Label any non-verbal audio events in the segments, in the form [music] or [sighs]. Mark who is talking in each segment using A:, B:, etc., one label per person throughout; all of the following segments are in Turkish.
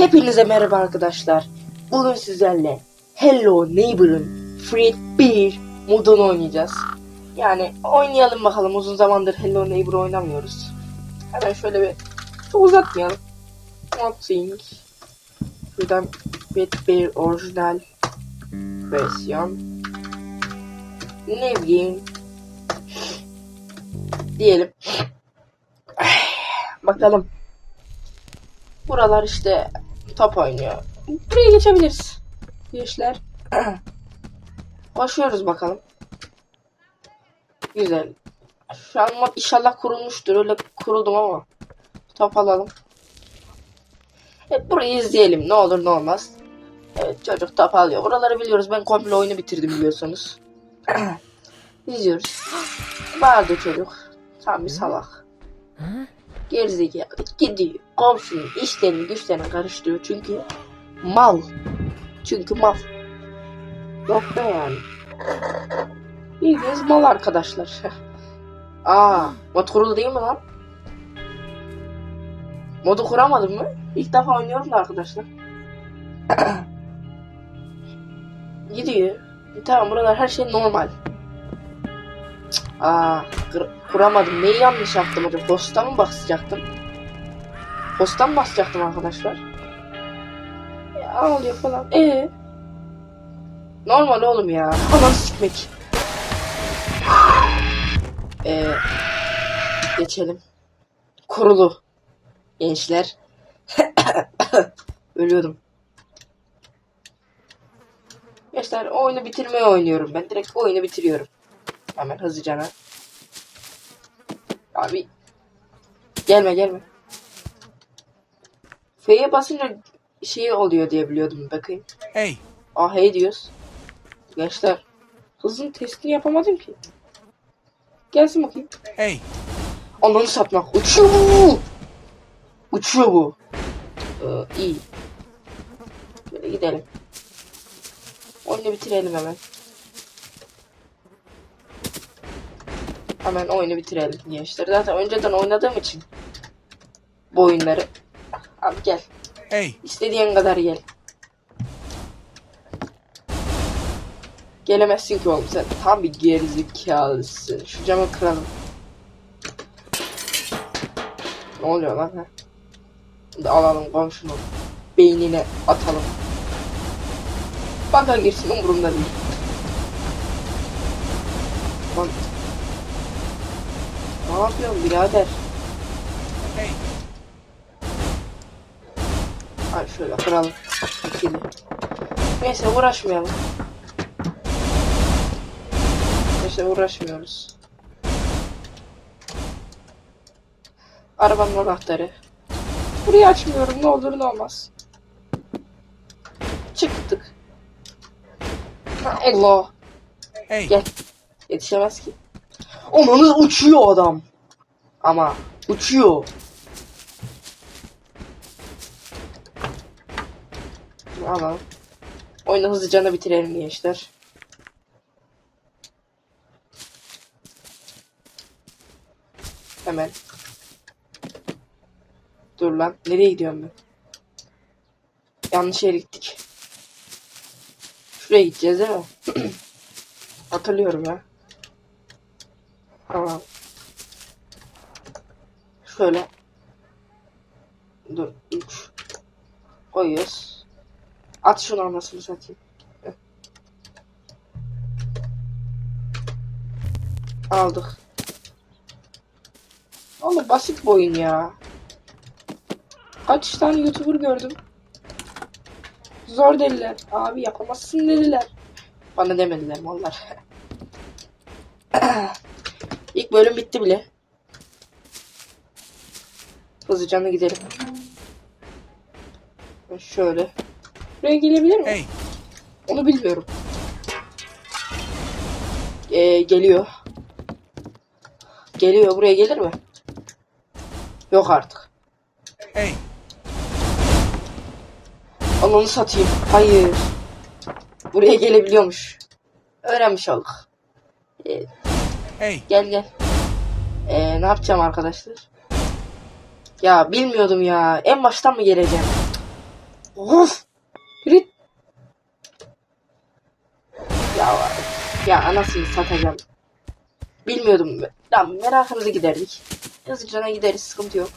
A: Hepinize merhaba arkadaşlar. Bugün sizlerle Hello Neighbor'ın Free bir modunu oynayacağız. Yani oynayalım bakalım uzun zamandır Hello Neighbor oynamıyoruz. Hemen şöyle bir çok uzatmayalım. Modding. Şuradan Pet bir orijinal versiyon. Ne bileyim. Diyelim. [sighs] Bakalım. Buralar işte top oynuyor. Buraya geçebiliriz. Gençler. [clears throat] Başlıyoruz bakalım. Güzel. Şu an mod inşallah kurulmuştur. Öyle kuruldum ama. Top alalım. Evet burayı izleyelim. Ne olur ne olmaz. Evet çocuk top alıyor. Buraları biliyoruz. Ben komple oyunu bitirdim biliyorsunuz. [clears throat] İzliyoruz. Vardı çocuk. Tam bir salak. Gerizekalı gidiyor. Komşunun işlerini güçlerini karıştırıyor çünkü mal. Çünkü mal. Be yani. Bildiğiniz mal arkadaşlar. [laughs] Aa, mod kurulu değil mi lan? Modu kuramadım mı? İlk defa oynuyorum da arkadaşlar. [coughs] Gidiyor. Tamam buralar her şey normal. Aa, kuramadım. Neyi yanlış yaptım acaba? Posta mı basacaktım? Posta mı basacaktım arkadaşlar? Ya ağlıyor falan. Ee? Normal oğlum ya. Aman sikmek. Ee, geçelim. Kurulu. Gençler. [coughs] Ölüyordum. Gençler oyunu bitirmeye oynuyorum ben. Direkt oyunu bitiriyorum. Hemen hızlıca. Abi. Gelme gelme. F'ye basınca şey oluyor diye biliyordum. Bakayım.
B: Hey,
A: Ah hey diyoruz. Gençler. Hızın testini yapamadım ki. Gelsin bakayım.
B: hey,
A: Ananı satmak. Uçuyor. Uçuyor bu. Ee, iyi. Böyle gidelim. Oyunu bitirelim hemen. Hemen oyunu bitirelim gençler. Zaten önceden oynadığım için bu oyunları. Abi gel.
B: hey,
A: İstediğin kadar gel. Gelemezsin ki oğlum sen tam bir gerizekalısın. Şu camı kıralım. Ne oluyor lan ha? Şimdi alalım komşunun beynine atalım. Baka girsin umurumda değil. Lan. Ne yapıyorsun birader?
B: hey,
A: Hadi şöyle kıralım. İkili. Neyse uğraşmayalım. Neyse uğraşmıyoruz. Arabanın anahtarı. Burayı açmıyorum ne olur ne olmaz. Çıktık. Allah.
B: hey,
A: Gel. Yetişemez ki. Ananı uçuyor adam. Ama uçuyor. Alalım. Oyunu hızlıca bitirelim gençler. Hemen. Dur lan. Nereye gidiyorum ben? Yanlış yere gittik. Şuraya gideceğiz değil mi? [clears throat] Hatırlıyorum ya. Tamam. Şöyle. Dur. 3. Koyuyoruz. At şunu anasını satayım. Aldık. Oğlum basit bu oyun ya. Kaç tane YouTuber gördüm. Zor dediler. Abi yapamazsın dediler. Bana demediler onlar. [laughs] İlk bölüm bitti bile. Hızlıca gidelim. Şöyle. Buraya gelebilir mi?
B: hey,
A: Onu bilmiyorum. Ee, geliyor. Geliyor. Buraya gelir mi? Yok artık.
B: hey,
A: Ananı satayım. Hayır. Buraya gelebiliyormuş. Öğrenmiş olduk. Ee,
B: hey,
A: Gel gel. Ee, ne yapacağım arkadaşlar? Ya bilmiyordum ya. En baştan mı geleceğim? Of. Yürü. Ya ya anasını satacağım. Bilmiyordum. Ya merakımızı giderdik. Hızlıca gideriz sıkıntı yok.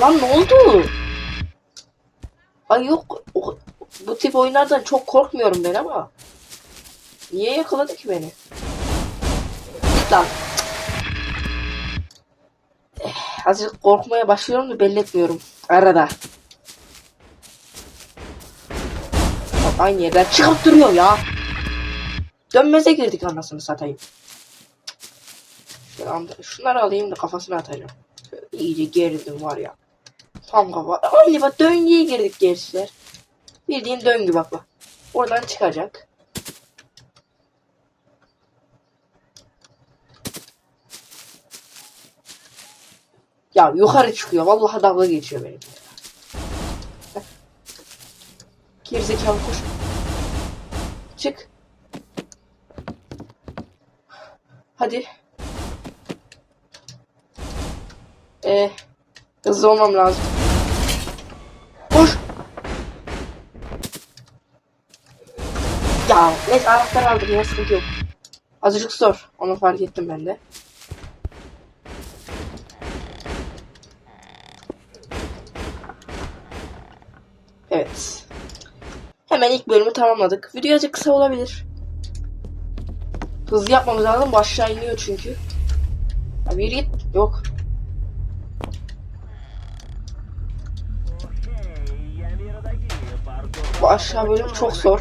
A: Lan ne oldu? Ay yok bu tip oyunlardan çok korkmuyorum ben ama. Niye yakaladı ki beni? Git lan. Eh, Azıcık korkmaya başlıyorum da belli etmiyorum. Arada. Bak aynı yerden çıkıp duruyor ya. Dönmeze girdik anasını satayım. Şunları alayım da kafasına atacağım. İyice gerildim var ya. Tam kafa. Aynı bak döngüye girdik gençler. Bildiğin döngü bak bak. Oradan çıkacak. Ya yukarı çıkıyor. Vallahi dalga geçiyor benim. Gerizekalı koş. Çık. Hadi. Ee, hızlı olmam lazım. Koş. Ya neyse anahtar aldık ya sıkıntı yok. Azıcık zor. Onu fark ettim ben de. İlk bölümü tamamladık. Video azıcık kısa olabilir. Hızlı yapmamız lazım. Aşağı iniyor çünkü. Abi yürü git. Yok. Bu aşağı bölüm çok zor.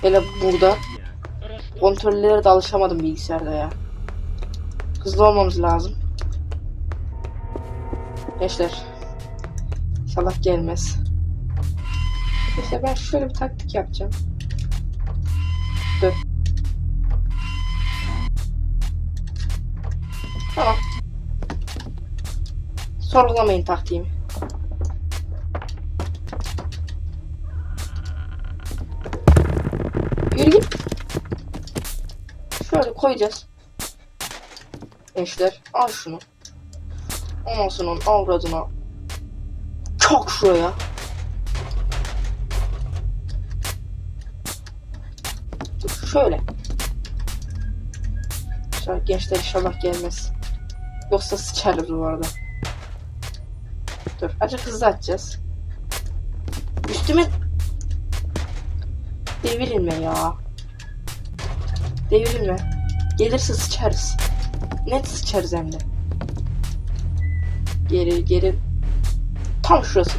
A: Hele burada. Kontrollere de alışamadım bilgisayarda ya. Hızlı olmamız lazım. Gençler. İnşallah gelmez. İşte ben şöyle bir taktik yapacağım. Dur. Tamam. Sorgulamayın taktiğimi. Yürü git. Şöyle koyacağız. Gençler al şunu. Anasının avradına. Çok şuraya. Dur şöyle. Şöyle gençler inşallah gelmez. Yoksa sıçarız bu arada. Dur azıcık hızlı atacağız. Üstüme Devirilme ya. Devirilme. Gelirse sıçarız. Net sıçarız hem de. Geri geri. Tam şurası.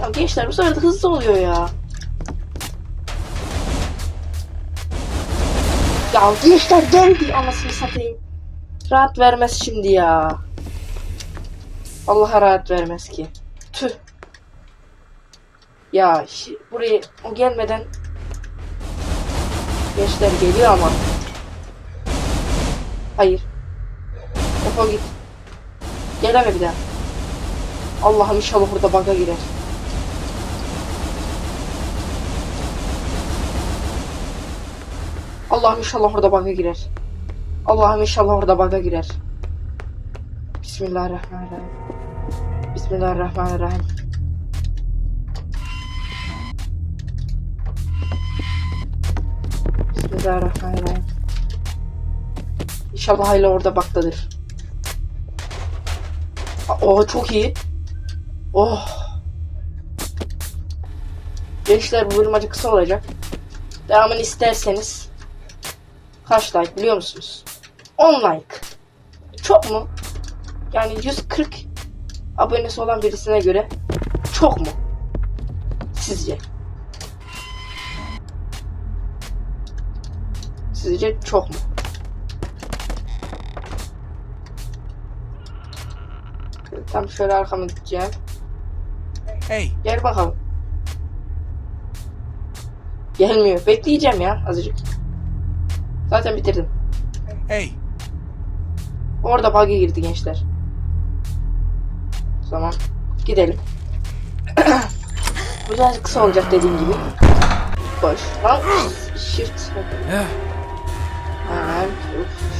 A: Ya gençler bu sefer hızlı oluyor ya. Ya gençler geldi anasını satayım. Rahat vermez şimdi ya. Allah'a rahat vermez ki. Tüh. Ya buraya o gelmeden Gençler geliyor ama. Hayır. Defol git. Geleme bir daha. Allah'ım inşallah burada bug'a girer. Allah'ım inşallah orada bug'a girer. Allah'ım inşallah orada bug'a girer. Bismillahirrahmanirrahim. Bismillahirrahmanirrahim. Bismillahirrahmanirrahim. İnşallah hala orada baktadır. Oh çok iyi. Oh. Gençler bu bölüm acı kısa olacak. Devamını isterseniz kaç like biliyor musunuz? 10 like. Çok mu? Yani 140 abonesi olan birisine göre çok mu? Sizce? Sizce çok mu? Tam şöyle arkama gideceğim.
B: Hey,
A: Gel bakalım. Gelmiyor. Bekleyeceğim ya azıcık. Zaten bitirdim.
B: hey,
A: Orada bug'a girdi gençler. O zaman gidelim. [coughs] Bu biraz kısa olacak dediğim gibi. Boş. Shift. Hemen.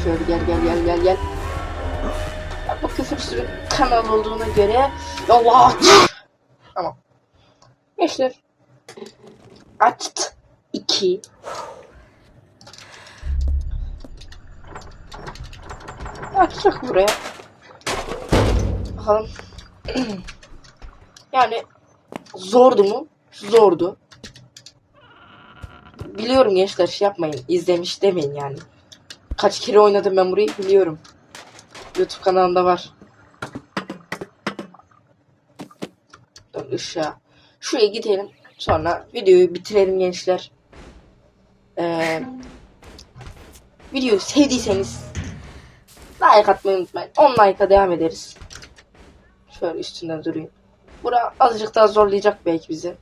A: Şöyle gel gel gel gel gel. Bu bir kanal olduğuna göre Allah Tamam. Gençler Açt 2 Açacak buraya. Bakalım. [clears throat] yani zordu mu? Zordu. Biliyorum gençler şey yapmayın. izlemiş demeyin yani. Kaç kere oynadım ben burayı biliyorum. YouTube kanalında var. Dur ışığa. Şuraya gidelim. Sonra videoyu bitirelim gençler. Ee, videoyu sevdiyseniz like atmayı unutmayın. 10 like'a devam ederiz. Şöyle üstünden durayım. Bura azıcık daha zorlayacak belki bizi.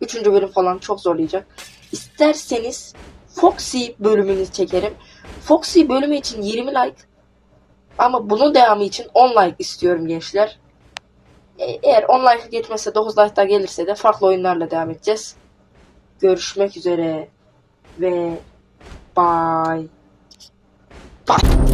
A: Üçüncü bölüm falan çok zorlayacak. İsterseniz Foxy bölümünü çekerim. Foxy bölümü için 20 like. Ama bunun devamı için 10 like istiyorum gençler. E- Eğer 10 like geçmezse 9 like daha gelirse de farklı oyunlarla devam edeceğiz. Görüşmek üzere ve bye. Bye.